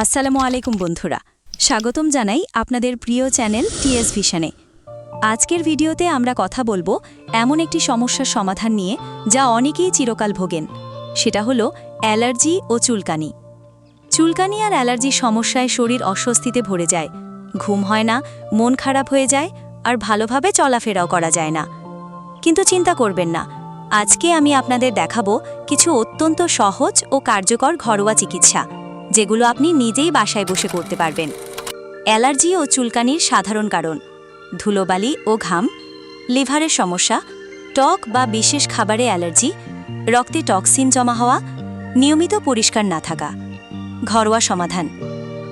আসসালামু আলাইকুম বন্ধুরা। স্বাগতম জানাই আপনাদের প্রিয় চ্যানেল টিএস ভিশনে। আজকের ভিডিওতে আমরা কথা বলব এমন একটি সমস্যার সমাধান নিয়ে যা অনেকেই চিরকাল ভোগেন। সেটা হলো অ্যালার্জি ও চুলকানি। চুলকানি আর অ্যালার্জির সমস্যায় শরীর অস্বস্তিতে ভরে যায়। ঘুম হয় না, মন খারাপ হয়ে যায় আর ভালোভাবে চলাফেরাও করা যায় না। কিন্তু চিন্তা করবেন না, আজকে আমি আপনাদের দেখাবো কিছু অত্যন্ত সহজ ও কার্যকর ঘরোয়া চিকিৎসা। যেগুলো আপনি নিজেই বাসায় বসে করতে পারবেন। অ্যালার্জি ও চুলকানির সাধারণ কারণ। ধুলোবালি ও ঘাম, লিভারের সমস্যা টক বা বিশেষ খাবারে অ্যালার্জি, রক্তে টক্সিন জমা হওয়া, নিয়মিত পরিষ্কার না থাকা। ঘরোয়া সমাধান,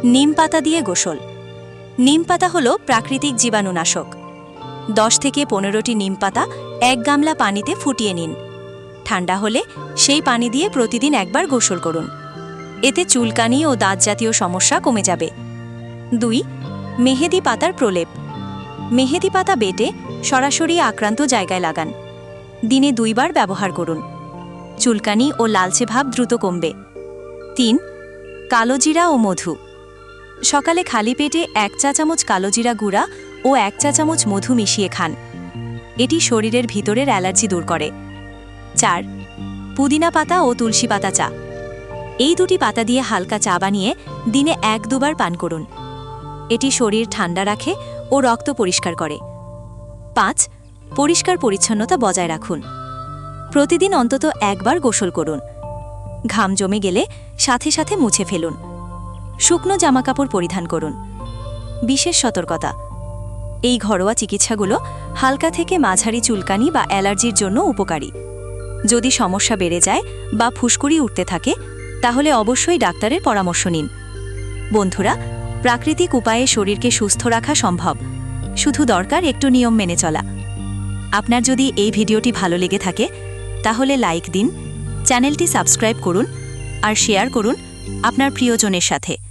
নিম পাতা দিয়ে গোসল। নিম পাতা হল প্রাকৃতিক জীবাণুনাশক। দশ থেকে পনেরোটি নিম পাতা এক গামলা পানিতে ফুটিয়ে নিন। ঠান্ডা হলে সেই পানি দিয়ে প্রতিদিন একবার গোসল করুন। এতে চুলকানি ও দাঁত জাতীয় সমস্যা কমে যাবে। দুই, মেহেদি পাতার প্রলেপ। মেহেদি পাতা বেটে সরাসরি আক্রান্ত জায়গায় লাগান। দিনে দুইবার ব্যবহার করুন। চুলকানি ও লালচে ভাব দ্রুত কমবে। তিন কালোজিরা ও মধু। সকালে খালি পেটে এক চা চামচ কালোজিরা গুঁড়া ও এক চা চামচ মধু মিশিয়ে খান। এটি শরীরের ভিতরের অ্যালার্জি দূর করে। চার, পুদিনা পাতা ও তুলসী পাতা চা। এই দুটি পাতা দিয়ে হালকা চা বানিয়ে দিনে এক দুবার পান করুন। এটি শরীর ঠান্ডা রাখে ও রক্ত পরিষ্কার করে। পাঁচ, পরিষ্কার পরিচ্ছন্নতা বজায় রাখুন। প্রতিদিন অন্তত একবার গোসল করুন। ঘাম জমে গেলে সাথে সাথে মুছে ফেলুন। শুকনো জামাকাপড় পরিধান করুন। বিশেষ সতর্কতা, এই ঘরোয়া চিকিৎসাগুলো হালকা থেকে মাঝারি চুলকানি বা অ্যালার্জির জন্য উপকারী। যদি সমস্যা বেড়ে যায় বা ফুসকুড়ি উঠতে থাকে তাহলে অবশ্যই ডাক্তারের পরামর্শ নিন। বন্ধুরা, প্রাকৃতিক উপায়ে শরীরকে সুস্থ রাখা সম্ভব। শুধু দরকার একটু নিয়ম মেনে চলা। আপনার যদি এই ভিডিওটি ভালো লেগে থাকে, তাহলে লাইক দিন, চ্যানেলটি সাবস্ক্রাইব করুন, আর শেয়ার করুন আপনার প্রিয়জনের সাথে।